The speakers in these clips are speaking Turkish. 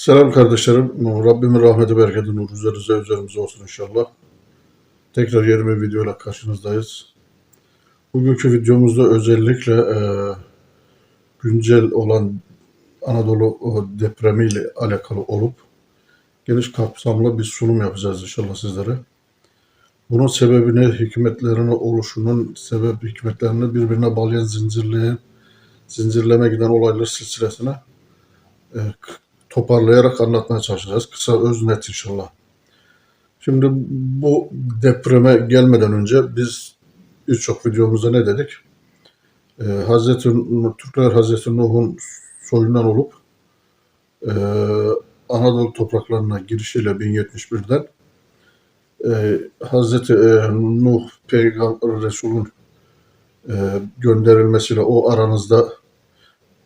Selam kardeşlerim. Rabbimin rahmeti, bereketi, nur üzerinize, üzerimize olsun inşallah. Tekrar yeni bir videoyla karşınızdayız. Bugünkü videomuzda özellikle e, güncel olan Anadolu o, depremiyle alakalı olup geniş kapsamlı bir sunum yapacağız inşallah sizlere. Bunun sebebini, hikmetlerini, oluşunun sebep hikmetlerini birbirine bağlayan zincirleyen, zincirleme giden olaylar silsilesine e, toparlayarak anlatmaya çalışacağız. Kısa öz net inşallah. Şimdi bu depreme gelmeden önce biz birçok videomuzda ne dedik? Ee, Hazreti Türkler Hazreti Nuh'un soyundan olup e, Anadolu topraklarına girişiyle 1071'den e, Hazreti e, Nuh Peygamber Resul'ün e, gönderilmesiyle o aranızda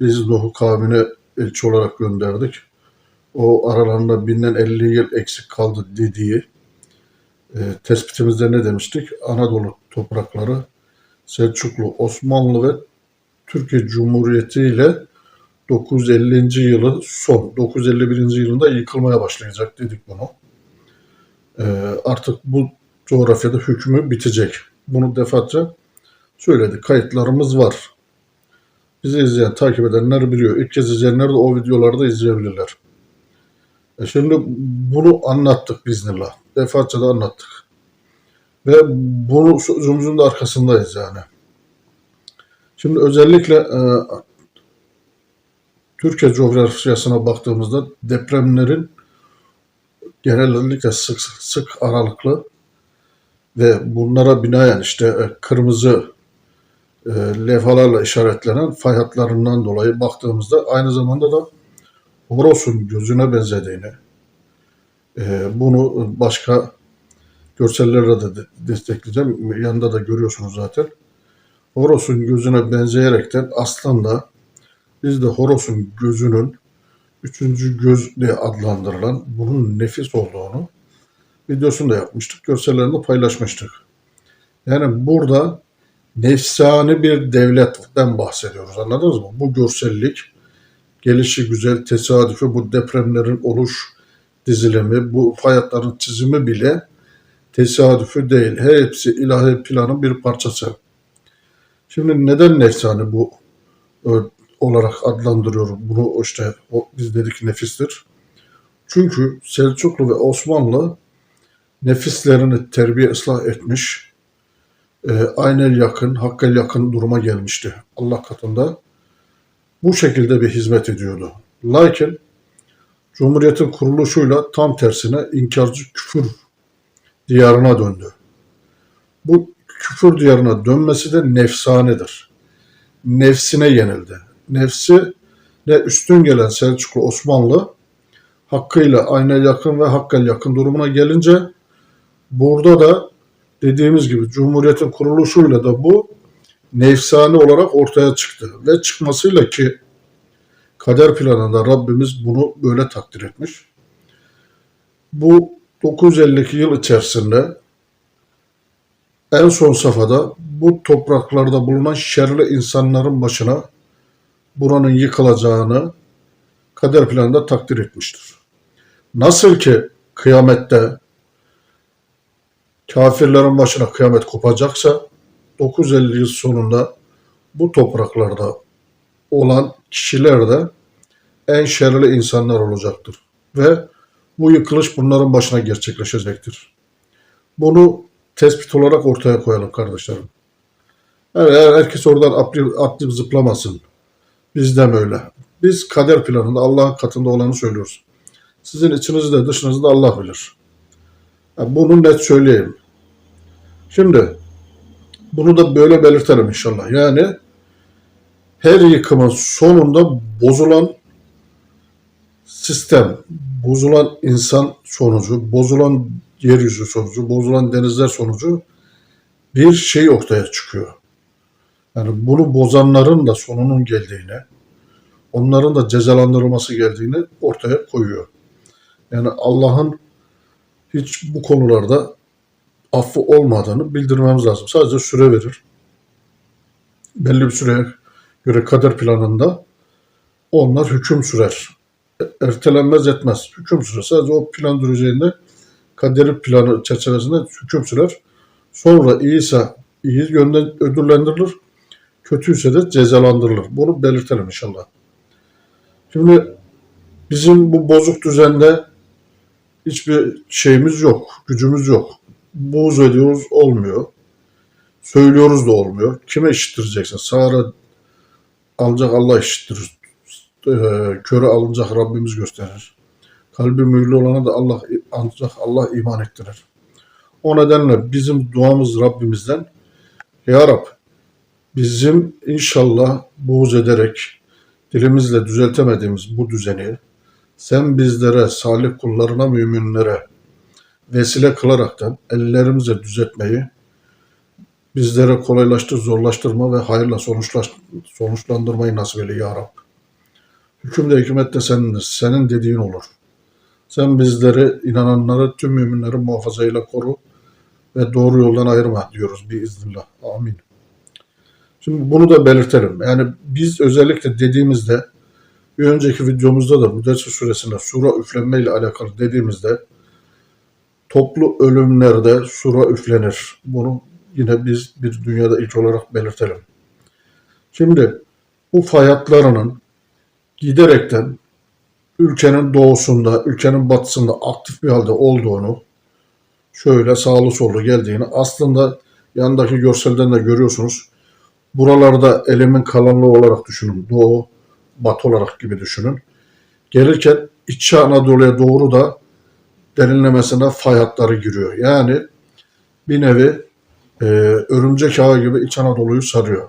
biz Nuh'u kavmine elçi olarak gönderdik. O aralarında binden 50 yıl eksik kaldı dediği e, tespitimizde ne demiştik? Anadolu toprakları Selçuklu, Osmanlı ve Türkiye Cumhuriyeti ile 950. yılı son, 951. yılında yıkılmaya başlayacak dedik bunu. E, artık bu coğrafyada hükmü bitecek. Bunu defaatçe söyledik. Kayıtlarımız var. Bizi izleyen, takip edenler biliyor. İlk kez izleyenler de o videolarda izleyebilirler. E şimdi bunu anlattık biiznillah. Defaatçe de anlattık. Ve bunu sözümüzün de arkasındayız yani. Şimdi özellikle e, Türkiye coğrafyasına baktığımızda depremlerin genellikle sık sık aralıklı ve bunlara binaen işte e, kırmızı e, levhalarla işaretlenen fay hatlarından dolayı baktığımızda aynı zamanda da Horos'un gözüne benzediğini, e, bunu başka görsellerle de de- destekleyeceğim. Yanında da görüyorsunuz zaten. Horos'un gözüne benzeyerekten aslında biz de Horos'un gözünün üçüncü göz diye adlandırılan bunun nefis olduğunu videosunu da yapmıştık. Görsellerini paylaşmıştık. Yani burada nefsani bir devletten bahsediyoruz. Anladınız mı? Bu görsellik gelişi güzel, tesadüfi, bu depremlerin oluş dizilimi, bu fayatların çizimi bile tesadüfü değil. Hepsi ilahi planın bir parçası. Şimdi neden nefsani bu e, olarak adlandırıyorum? Bunu işte o, biz dedik nefistir. Çünkü Selçuklu ve Osmanlı nefislerini terbiye ıslah etmiş, e, aynel yakın, hakkel yakın duruma gelmişti Allah katında. Bu şekilde bir hizmet ediyordu. Lakin Cumhuriyetin kuruluşuyla tam tersine inkarcı küfür diyarına döndü. Bu küfür diyarına dönmesi de nefsanedir. Nefsine yenildi. Nefsi ne üstün gelen Selçuklu Osmanlı hakkıyla aynel yakın ve hakkel yakın durumuna gelince burada da dediğimiz gibi Cumhuriyetin kuruluşuyla da bu nefsani olarak ortaya çıktı. Ve çıkmasıyla ki kader planında Rabbimiz bunu böyle takdir etmiş. Bu 952 yıl içerisinde en son safhada bu topraklarda bulunan şerli insanların başına buranın yıkılacağını kader planında takdir etmiştir. Nasıl ki kıyamette kafirlerin başına kıyamet kopacaksa 950 yıl sonunda bu topraklarda olan kişiler de en şerli insanlar olacaktır. Ve bu yıkılış bunların başına gerçekleşecektir. Bunu tespit olarak ortaya koyalım kardeşlerim. Eğer herkes oradan atlayıp, atlayıp zıplamasın. Bizden öyle. Biz kader planında Allah'ın katında olanı söylüyoruz. Sizin içinizde dışınızda Allah bilir. Yani bunu net söyleyeyim. Şimdi bunu da böyle belirtelim inşallah. Yani her yıkımın sonunda bozulan sistem, bozulan insan sonucu, bozulan yeryüzü sonucu, bozulan denizler sonucu bir şey ortaya çıkıyor. Yani bunu bozanların da sonunun geldiğini, onların da cezalandırılması geldiğini ortaya koyuyor. Yani Allah'ın hiç bu konularda affı olmadığını bildirmemiz lazım. Sadece süre verir. Belli bir süreye göre kader planında onlar hüküm sürer. ertelenmez etmez. Hüküm sürer. Sadece o plan düzeyinde kaderi planı çerçevesinde hüküm sürer. Sonra iyiyse iyi yönden ödüllendirilir. Kötüyse de cezalandırılır. Bunu belirtelim inşallah. Şimdi bizim bu bozuk düzende hiçbir şeyimiz yok, gücümüz yok. Buğz ediyoruz, olmuyor. Söylüyoruz da olmuyor. Kime işittireceksin? Sağra ancak Allah işittirir. Ee, köre alınacak Rabbimiz gösterir. Kalbi mühürlü olana da Allah ancak Allah iman ettirir. O nedenle bizim duamız Rabbimizden Ya Rab bizim inşallah buğz ederek dilimizle düzeltemediğimiz bu düzeni sen bizlere, salih kullarına, müminlere vesile kılaraktan ellerimize düzeltmeyi bizlere kolaylaştır, zorlaştırma ve hayırla sonuçlandırmayı nasip eyle ya Rab. Hüküm de hükümet de senindir. Senin dediğin olur. Sen bizleri, inananları, tüm müminleri muhafazayla koru ve doğru yoldan ayırma diyoruz biiznillah. Amin. Şimdi bunu da belirtelim. Yani biz özellikle dediğimizde bir önceki videomuzda da Müddessir suresinde sura üflenme ile alakalı dediğimizde toplu ölümlerde sura üflenir. Bunu yine biz bir dünyada ilk olarak belirtelim. Şimdi bu fay hatlarının giderekten ülkenin doğusunda, ülkenin batısında aktif bir halde olduğunu, şöyle sağlı sollu geldiğini aslında yandaki görselden de görüyorsunuz. Buralarda elimin kalanlığı olarak düşünün. Doğu, batı olarak gibi düşünün. Gelirken İç Anadolu'ya doğru da derinlemesine fay hatları giriyor. Yani bir nevi e, örümcek ağı gibi İç Anadolu'yu sarıyor.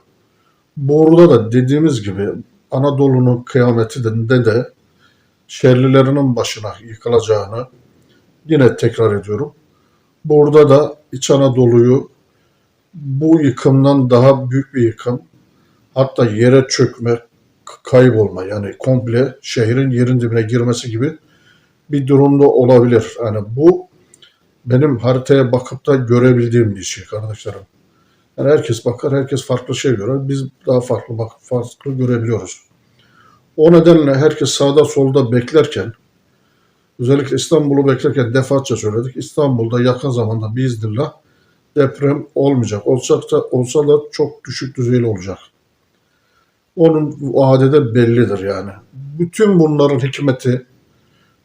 Burada da dediğimiz gibi Anadolu'nun kıyameti de, de şerlilerinin başına yıkılacağını yine tekrar ediyorum. Burada da İç Anadolu'yu bu yıkımdan daha büyük bir yıkım hatta yere çökme, kaybolma yani komple şehrin yerin dibine girmesi gibi bir durumda olabilir. Yani bu benim haritaya bakıp da görebildiğim bir şey kardeşlerim. Yani herkes bakar, herkes farklı şey görer. Biz daha farklı bak farklı görebiliyoruz. O nedenle herkes sağda solda beklerken özellikle İstanbul'u beklerken defaatçe söyledik. İstanbul'da yakın zamanda biiznillah deprem olmayacak. Olacak da, olsa da çok düşük düzeyli olacak. Onun adede bellidir yani. Bütün bunların hikmeti,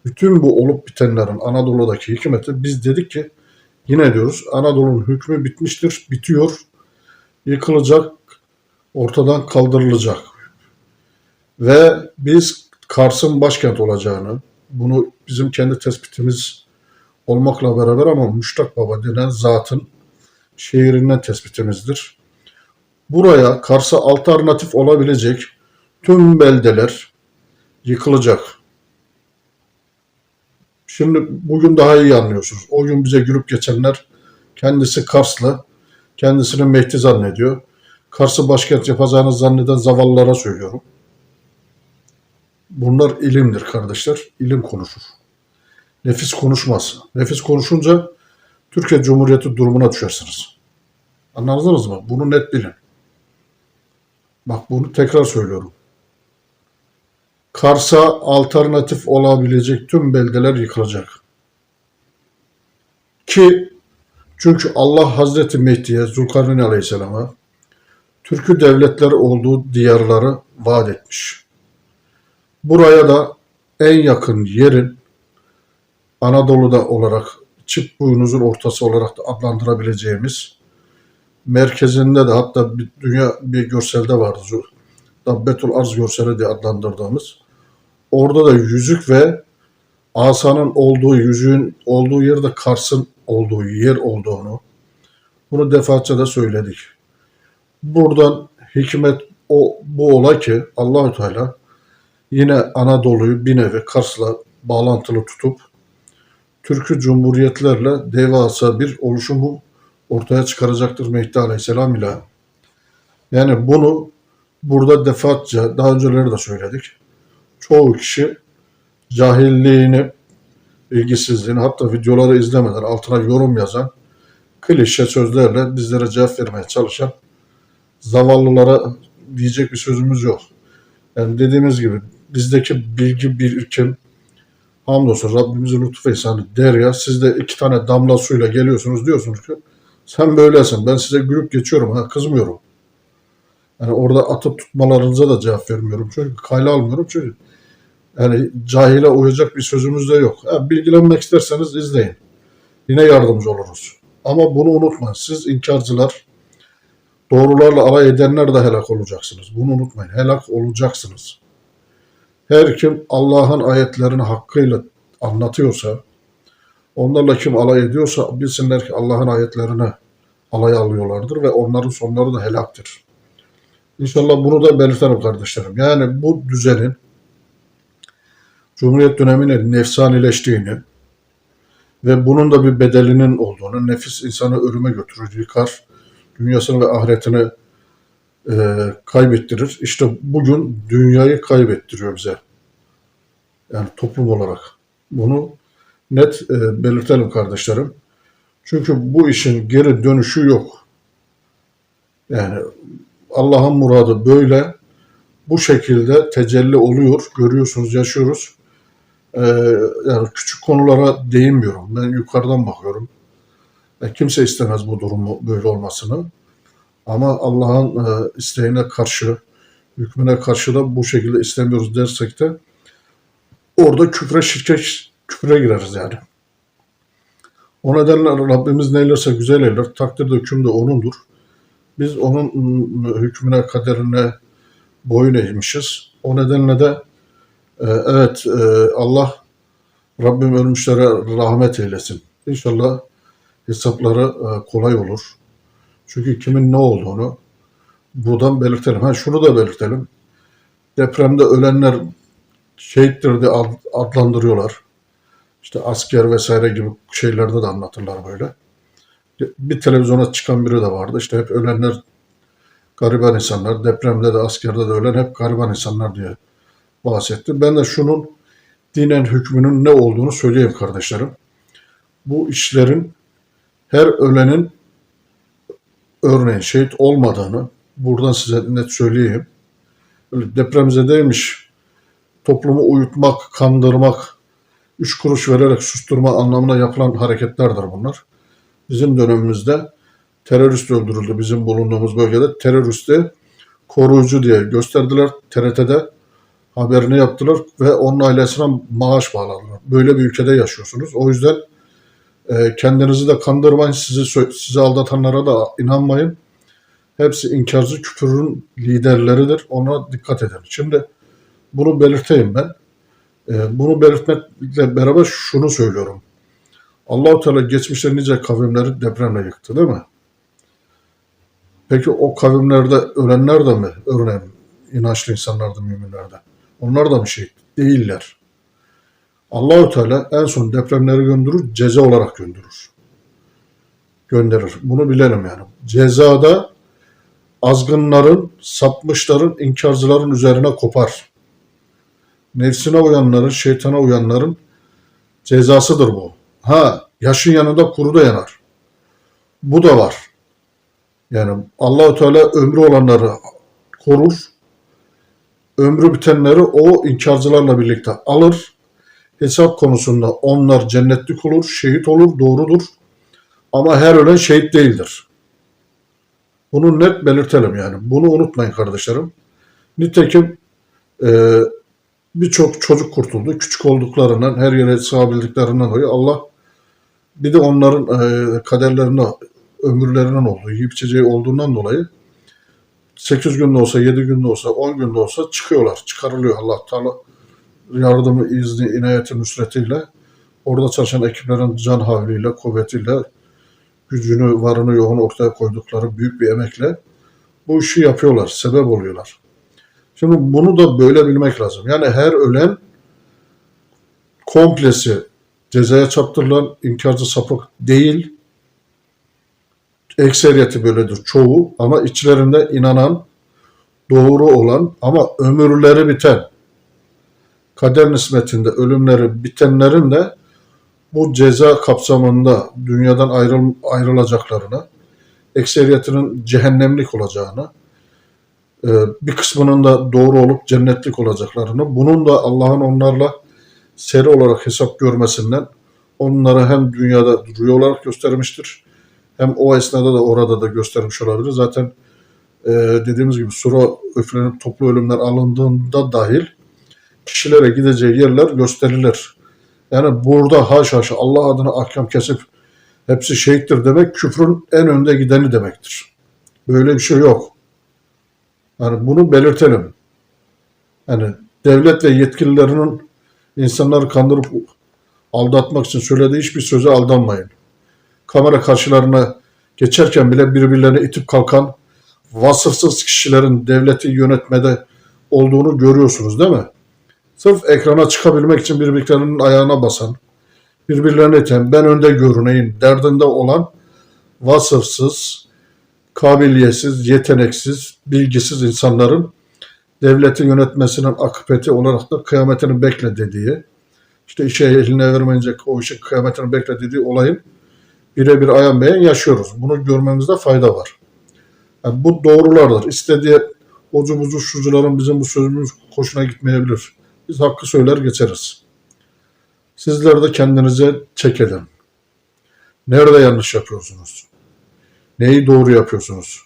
bütün bu olup bitenlerin Anadolu'daki hikmeti biz dedik ki yine diyoruz Anadolu'nun hükmü bitmiştir, bitiyor, yıkılacak, ortadan kaldırılacak. Ve biz Kars'ın başkent olacağını, bunu bizim kendi tespitimiz olmakla beraber ama Müştak Baba denen zatın şehrinden tespitimizdir. Buraya Kars'a alternatif olabilecek tüm beldeler yıkılacak. Şimdi bugün daha iyi anlıyorsunuz. O gün bize gülüp geçenler kendisi Karslı, kendisini Mehdi zannediyor. Kars'ı başkent yapacağını zanneden zavallılara söylüyorum. Bunlar ilimdir kardeşler. İlim konuşur. Nefis konuşmaz. Nefis konuşunca Türkiye Cumhuriyeti durumuna düşersiniz. Anladınız mı? Bunu net bilin. Bak bunu tekrar söylüyorum. Kars'a alternatif olabilecek tüm beldeler yıkılacak. Ki çünkü Allah Hazreti Mehdi'ye, Zulkarneyn Aleyhisselam'a Türkü devletleri olduğu diyarları vaat etmiş. Buraya da en yakın yerin Anadolu'da olarak çift boynuzun ortası olarak da adlandırabileceğimiz merkezinde de hatta bir dünya bir görselde vardı. Dabbetul Arz görseli diye adlandırdığımız. Orada da yüzük ve asanın olduğu, yüzüğün olduğu yerde Kars'ın olduğu yer olduğunu bunu defaatçe de söyledik. Buradan hikmet o bu olay ki Allahü Teala yine Anadolu'yu bir nevi Kars'la bağlantılı tutup Türk'ü cumhuriyetlerle devasa bir oluşumu ortaya çıkaracaktır Mehdi Aleyhisselam ile. Yani bunu burada defaatça daha önceleri de söyledik. Çoğu kişi cahilliğini, ilgisizliğini hatta videoları izlemeden altına yorum yazan klişe sözlerle bizlere cevap vermeye çalışan zavallılara diyecek bir sözümüz yok. Yani dediğimiz gibi bizdeki bilgi birikim Hamdolsun Rabbimizin lütfu ihsanı derya. Siz de iki tane damla suyla geliyorsunuz diyorsunuz ki sen böylesin. Ben size gülüp geçiyorum. Ha, kızmıyorum. Yani orada atıp tutmalarınıza da cevap vermiyorum. Çünkü kayla almıyorum. Çünkü yani cahile uyacak bir sözümüz de yok. Ha, bilgilenmek isterseniz izleyin. Yine yardımcı oluruz. Ama bunu unutmayın. Siz inkarcılar, doğrularla alay edenler de helak olacaksınız. Bunu unutmayın. Helak olacaksınız. Her kim Allah'ın ayetlerini hakkıyla anlatıyorsa, onlarla kim alay ediyorsa bilsinler ki Allah'ın ayetlerini alay alıyorlardır ve onların sonları da helaktır. İnşallah bunu da belirtelim kardeşlerim. Yani bu düzenin Cumhuriyet döneminin nefsanileştiğini ve bunun da bir bedelinin olduğunu, nefis insanı ölüme götürür, yıkar, dünyasını ve ahiretini e, kaybettirir. İşte bugün dünyayı kaybettiriyor bize. Yani toplum olarak. Bunu net e, belirtelim kardeşlerim. Çünkü bu işin geri dönüşü yok. Yani Allah'ın muradı böyle. Bu şekilde tecelli oluyor. Görüyorsunuz, yaşıyoruz. Ee, yani küçük konulara değinmiyorum. Ben yukarıdan bakıyorum. E, kimse istemez bu durumu böyle olmasını. Ama Allah'ın e, isteğine karşı, hükmüne karşı da bu şekilde istemiyoruz dersek de orada küfre, şirke, küfre gireriz yani. O nedenle Rabbimiz neylerse güzel eyler. Takdir de hüküm de O'nundur. Biz O'nun ım, hükmüne, kaderine boyun eğmişiz. O nedenle de e, evet e, Allah Rabbim ölmüşlere rahmet eylesin. İnşallah hesapları e, kolay olur. Çünkü kimin ne olduğunu buradan belirtelim. Ha şunu da belirtelim. Depremde ölenler şehittir diye ad- adlandırıyorlar. İşte asker vesaire gibi şeylerde de anlatırlar böyle. Bir televizyona çıkan biri de vardı. İşte hep ölenler gariban insanlar. Depremde de askerde de ölen hep gariban insanlar diye bahsetti. Ben de şunun dinen hükmünün ne olduğunu söyleyeyim kardeşlerim. Bu işlerin her ölenin örneğin şehit olmadığını buradan size net söyleyeyim. Öyle depremzedeymiş toplumu uyutmak, kandırmak, üç kuruş vererek susturma anlamına yapılan hareketlerdir bunlar. Bizim dönemimizde terörist öldürüldü bizim bulunduğumuz bölgede. Teröristi koruyucu diye gösterdiler TRT'de haberini yaptılar ve onun ailesine maaş bağladılar. Böyle bir ülkede yaşıyorsunuz. O yüzden e, kendinizi de kandırmayın. Sizi sizi aldatanlara da inanmayın. Hepsi inkarcı küfürün liderleridir. Ona dikkat edin. Şimdi bunu belirteyim ben. E, bunu belirtmekle beraber şunu söylüyorum. Allahu Teala geçmişte nice kavimleri depremle yıktı değil mi? Peki o kavimlerde ölenler de mi örneğin inançlı insanlardı müminlerde? Onlar da mı şehit? Değiller. Allahu Teala en son depremleri gönderir, ceza olarak gönderir. Gönderir. Bunu bilelim yani. Cezada azgınların, sapmışların, inkarcıların üzerine kopar. Nefsine uyanların, şeytana uyanların cezasıdır bu. Ha, yaşın yanında kuru da yanar. Bu da var. Yani Allahu Teala ömrü olanları korur. Ömrü bitenleri o inkarcılarla birlikte alır. Hesap konusunda onlar cennetlik olur, şehit olur, doğrudur. Ama her ölen şehit değildir. Bunu net belirtelim yani. Bunu unutmayın kardeşlerim. Nitekim e, birçok çocuk kurtuldu. Küçük olduklarından, her yere sığabildiklerinden dolayı Allah bir de onların e, kaderlerine, ömürlerinin olduğu, yiyip içeceği olduğundan dolayı 8 günde olsa, 7 günde olsa, 10 günde olsa çıkıyorlar. Çıkarılıyor Allah Teala yardımı, izni, inayeti, nusretiyle orada çalışan ekiplerin can havliyle, kuvvetiyle, gücünü, varını, yoğunu ortaya koydukları büyük bir emekle bu işi yapıyorlar, sebep oluyorlar. Şimdi bunu da böyle bilmek lazım. Yani her ölen komplesi cezaya çarptırılan inkarcı sapık değil. Ekseriyeti böyledir çoğu ama içlerinde inanan, doğru olan ama ömürleri biten, kader nispetinde ölümleri bitenlerin de bu ceza kapsamında dünyadan ayrıl, ayrılacaklarını, ekseriyetinin cehennemlik olacağını, e, bir kısmının da doğru olup cennetlik olacaklarını, bunun da Allah'ın onlarla seri olarak hesap görmesinden onları hem dünyada rüya olarak göstermiştir hem o esnada da orada da göstermiş olabilir. Zaten e, dediğimiz gibi sura üflenip toplu ölümler alındığında dahil kişilere gideceği yerler gösterilir. Yani burada haşa haşa Allah adına ahkam kesip hepsi şehittir demek küfrün en önde gideni demektir. Böyle bir şey yok. Yani bunu belirtelim. Yani devlet ve yetkililerinin insanları kandırıp aldatmak için söylediği hiçbir söze aldanmayın. Kamera karşılarına geçerken bile birbirlerine itip kalkan vasıfsız kişilerin devleti yönetmede olduğunu görüyorsunuz değil mi? Sırf ekrana çıkabilmek için birbirlerinin ayağına basan, birbirlerine iten, ben önde görüneyim derdinde olan vasıfsız, kabiliyetsiz, yeteneksiz, bilgisiz insanların devleti yönetmesinin akıbeti olarak da kıyametini bekle dediği, işte işe eline vermeyecek o işin kıyametini bekle dediği olayın birebir ayan beyan yaşıyoruz. Bunu görmemizde fayda var. Yani bu doğrulardır. İstediği ocu bucu şucuların bizim bu sözümüz hoşuna gitmeyebilir. Biz hakkı söyler geçeriz. Sizler de kendinize çek edin. Nerede yanlış yapıyorsunuz? Neyi doğru yapıyorsunuz?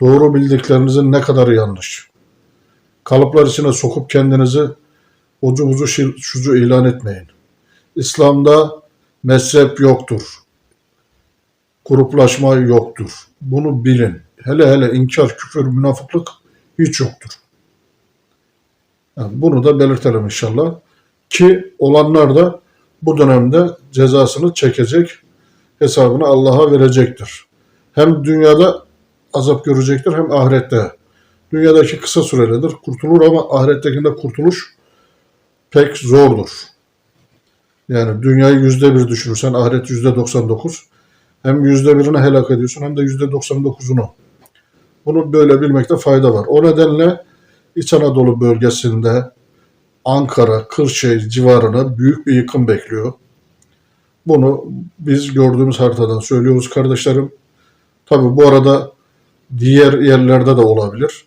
Doğru bildiklerinizin ne kadarı yanlış? Kalıplar içine sokup kendinizi ucu bucu şucu ilan etmeyin. İslam'da mezhep yoktur. Gruplaşma yoktur. Bunu bilin. Hele hele inkar, küfür, münafıklık hiç yoktur. Yani bunu da belirtelim inşallah. Ki olanlar da bu dönemde cezasını çekecek, hesabını Allah'a verecektir. Hem dünyada azap görecektir hem ahirette. Dünyadaki kısa sürelidir, kurtulur ama ahirettekinde kurtuluş pek zordur. Yani dünyayı yüzde bir düşürürsen ahiret yüzde 99. Hem yüzde birini helak ediyorsun hem de yüzde 99'unu. Bunu böyle bilmekte fayda var. O nedenle İç Anadolu bölgesinde Ankara, Kırşehir civarına büyük bir yıkım bekliyor. Bunu biz gördüğümüz haritadan söylüyoruz kardeşlerim. Tabi bu arada diğer yerlerde de olabilir.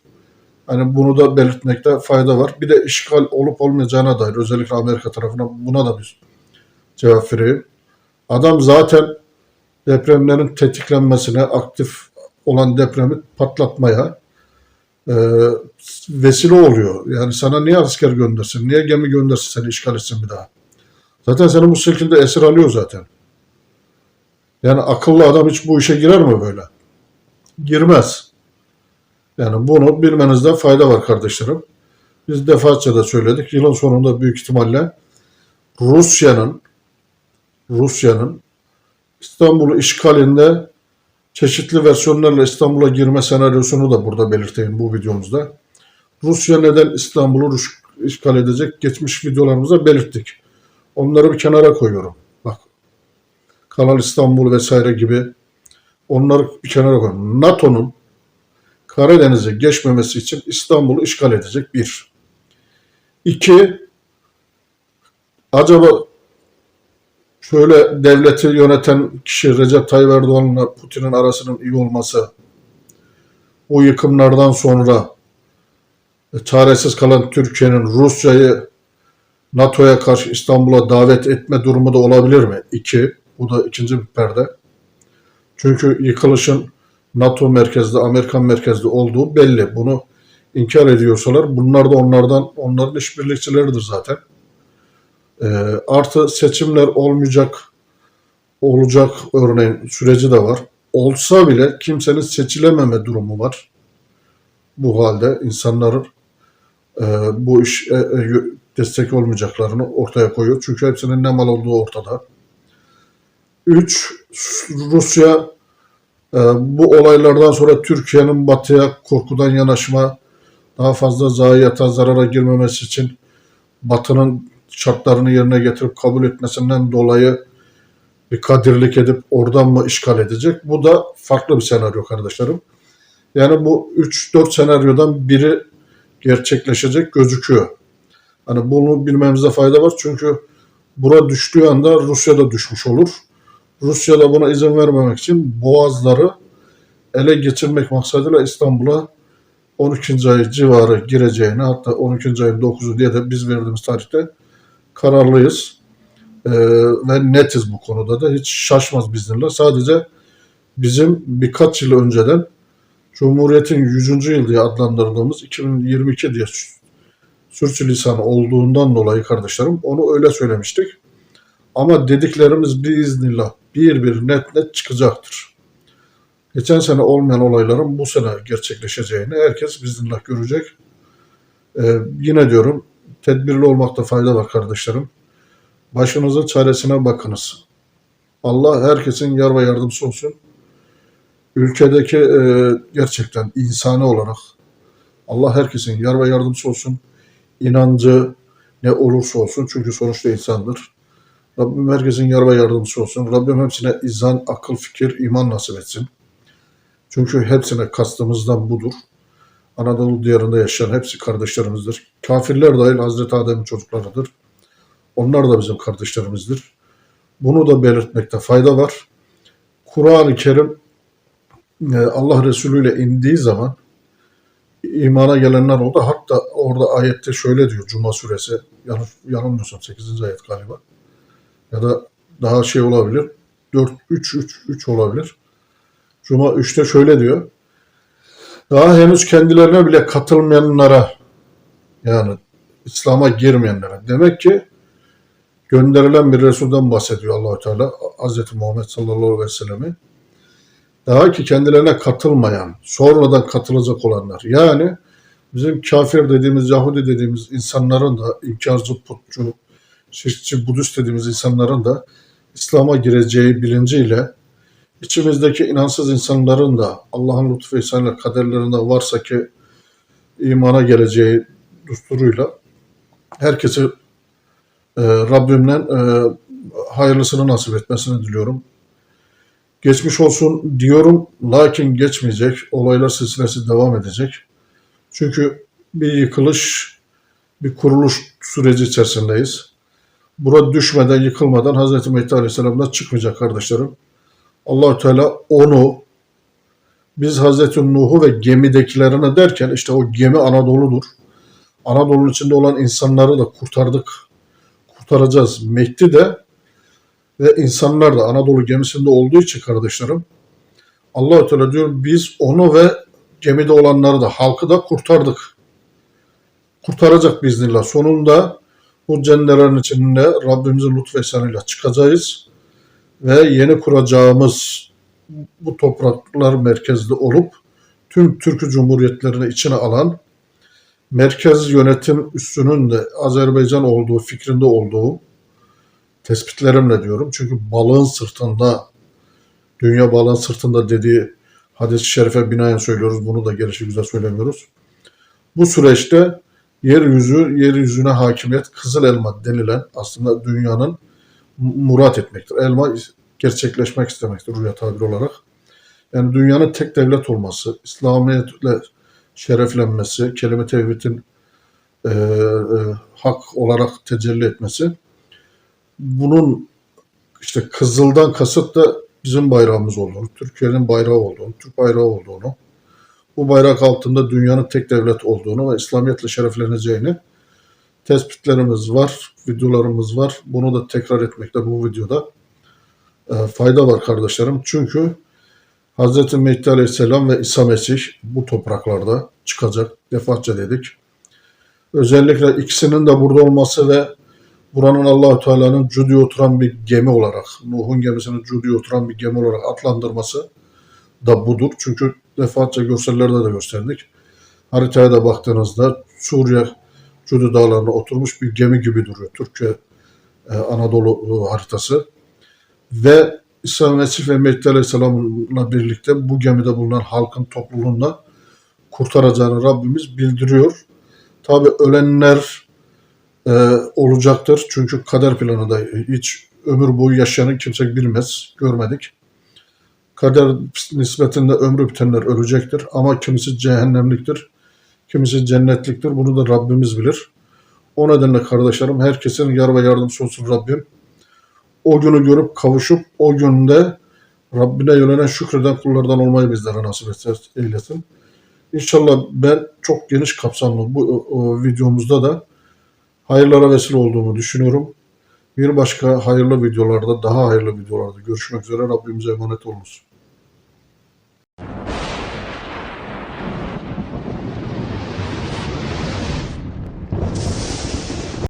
Hani bunu da belirtmekte fayda var. Bir de işgal olup olmayacağına dair özellikle Amerika tarafına buna da bir cevap vereyim. Adam zaten depremlerin tetiklenmesine, aktif olan depremi patlatmaya e, vesile oluyor. Yani sana niye asker göndersin, niye gemi göndersin seni işgal etsin bir daha? Zaten seni bu şekilde esir alıyor zaten. Yani akıllı adam hiç bu işe girer mi böyle? Girmez. Yani bunu bilmenizde fayda var kardeşlerim. Biz defaatçe de söyledik. Yılın sonunda büyük ihtimalle Rusya'nın Rusya'nın İstanbul'u işgalinde çeşitli versiyonlarla İstanbul'a girme senaryosunu da burada belirteyim bu videomuzda. Rusya neden İstanbul'u işgal edecek? Geçmiş videolarımızda belirttik. Onları bir kenara koyuyorum. Bak. Kanal İstanbul vesaire gibi onları bir kenara koyuyorum. NATO'nun Karadeniz'e geçmemesi için İstanbul'u işgal edecek bir. İki, acaba şöyle devleti yöneten kişi Recep Tayyip Erdoğan'la Putin'in arasının iyi olması, o yıkımlardan sonra e, çaresiz kalan Türkiye'nin Rusya'yı NATO'ya karşı İstanbul'a davet etme durumu da olabilir mi? İki, bu da ikinci bir perde. Çünkü yıkılışın NATO merkezli, Amerikan merkezli olduğu belli. Bunu inkar ediyorsalar bunlar da onlardan, onların işbirlikçileridir zaten. Ee, artı seçimler olmayacak, olacak örneğin süreci de var. Olsa bile kimsenin seçilememe durumu var. Bu halde insanların e, bu iş e, e, destek olmayacaklarını ortaya koyuyor. Çünkü hepsinin ne mal olduğu ortada. Üç, Rusya e, bu olaylardan sonra Türkiye'nin batıya korkudan yanaşma, daha fazla zayiata, zarara girmemesi için batının şartlarını yerine getirip kabul etmesinden dolayı bir kadirlik edip oradan mı işgal edecek? Bu da farklı bir senaryo kardeşlerim. Yani bu 3-4 senaryodan biri gerçekleşecek gözüküyor. Hani bunu bilmemizde fayda var çünkü bura düştüğü anda Rusya da düşmüş olur. Rusya da buna izin vermemek için boğazları ele geçirmek maksadıyla İstanbul'a 12. ay civarı gireceğini hatta 12. ayın 9'u diye de biz verdiğimiz tarihte kararlıyız. Ee, ve netiz bu konuda da hiç şaşmaz bizimle. Sadece bizim birkaç yıl önceden Cumhuriyet'in 100. yıl diye adlandırdığımız 2022 diye sürçülisan olduğundan dolayı kardeşlerim onu öyle söylemiştik. Ama dediklerimiz biiznillah bir bir net net çıkacaktır. Geçen sene olmayan olayların bu sene gerçekleşeceğini herkes biiznillah görecek. Ee, yine diyorum tedbirli olmakta fayda var kardeşlerim. Başınızın çaresine bakınız. Allah herkesin yar ve yardımcısı olsun. Ülkedeki e, gerçekten insani olarak Allah herkesin yar ve yardımcısı olsun. İnancı ne olursa olsun çünkü sonuçta insandır. Rabbim herkesin yar ve yardımcısı olsun. Rabbim hepsine izan, akıl, fikir, iman nasip etsin. Çünkü hepsine kastımızdan budur. Anadolu diyarında yaşayan hepsi kardeşlerimizdir. Kafirler dahil Hazreti Adem'in çocuklarıdır. Onlar da bizim kardeşlerimizdir. Bunu da belirtmekte fayda var. Kur'an-ı Kerim e, Allah Resulü ile indiği zaman imana gelenler oldu. Hatta orada ayette şöyle diyor Cuma suresi. Yanılmıyorsam 8. ayet galiba. Ya da daha şey olabilir. 4, 3, 3, 3 olabilir. Cuma 3'te şöyle diyor. Daha henüz kendilerine bile katılmayanlara yani İslam'a girmeyenlere. Demek ki gönderilen bir Resul'den bahsediyor Allahü Teala. Hz. Muhammed sallallahu aleyhi ve sellemi. Daha ki kendilerine katılmayan, sonradan katılacak olanlar. Yani bizim kafir dediğimiz, Yahudi dediğimiz insanların da, inkarcı, putçu, şirkçi, Budist dediğimiz insanların da İslam'a gireceği bilinciyle içimizdeki inansız insanların da Allah'ın lütfu ihsanıyla kaderlerinde varsa ki imana geleceği düsturuyla herkese e, Rabbimden e, hayırlısını nasip etmesini diliyorum. Geçmiş olsun diyorum lakin geçmeyecek. Olaylar silsilesi devam edecek. Çünkü bir yıkılış, bir kuruluş süreci içerisindeyiz. Bura düşmeden, yıkılmadan Hz. Mehdi Aleyhisselam'dan çıkmayacak kardeşlerim. allah Teala onu biz Hz. Nuh'u ve gemidekilerine derken işte o gemi Anadolu'dur. Anadolu'nun içinde olan insanları da kurtardık. Kurtaracağız. Mehdi de ve insanlar da Anadolu gemisinde olduğu için kardeşlerim allah Teala diyor biz onu ve gemide olanları da halkı da kurtardık. Kurtaracak biiznillah. Sonunda bu cenderlerin içinde Rabbimizin lütfu ihsanıyla çıkacağız ve yeni kuracağımız bu topraklar merkezli olup tüm Türk Cumhuriyetlerini içine alan merkez yönetim üssünün de Azerbaycan olduğu fikrinde olduğu tespitlerimle diyorum. Çünkü balığın sırtında dünya balığın sırtında dediği hadis-i şerife binaen söylüyoruz. Bunu da gelişi güzel söylemiyoruz. Bu süreçte yeryüzü, yeryüzüne hakimiyet kızıl elma denilen aslında dünyanın murat etmektir. Elma gerçekleşmek istemektir rüya tabiri olarak. Yani dünyanın tek devlet olması, İslamiyetle şereflenmesi, kelime tevhidin e, e, hak olarak tecelli etmesi. Bunun işte kızıldan kasıt da bizim bayrağımız olduğunu, Türkiye'nin bayrağı olduğunu, Türk bayrağı olduğunu, bu bayrak altında dünyanın tek devlet olduğunu ve İslamiyetle şerefleneceğini tespitlerimiz var, videolarımız var. Bunu da tekrar etmekte bu videoda e, fayda var kardeşlerim. Çünkü Hz. Mehdi Aleyhisselam ve İsa Mesih bu topraklarda çıkacak. Defaatça dedik. Özellikle ikisinin de burada olması ve buranın Allahü Teala'nın Cudi'ye oturan bir gemi olarak, Nuh'un gemisinin Cudi'ye oturan bir gemi olarak adlandırması da budur. Çünkü defaatça görsellerde de gösterdik. Haritaya da baktığınızda Suriye Cudi dağlarına oturmuş bir gemi gibi duruyor. Türkiye e, Anadolu e, haritası. Ve İsa Mesih ve Mehdi Aleyhisselam'la birlikte bu gemide bulunan halkın topluluğunda kurtaracağını Rabbimiz bildiriyor. Tabi ölenler e, olacaktır. Çünkü kader planı da hiç ömür boyu yaşayanı kimse bilmez, görmedik. Kader nispetinde ömrü bitenler ölecektir. Ama kimisi cehennemliktir, kimisi cennetliktir. Bunu da Rabbimiz bilir. O nedenle kardeşlerim herkesin yar ve yardımcısı olsun Rabbim o günü görüp kavuşup o günde Rabbine yönelen şükreden kullardan olmayı bizlere nasip eylesin. İnşallah ben çok geniş kapsamlı bu o, videomuzda da hayırlara vesile olduğumu düşünüyorum. Bir başka hayırlı videolarda, daha hayırlı videolarda görüşmek üzere. Rabbimize emanet olunuz.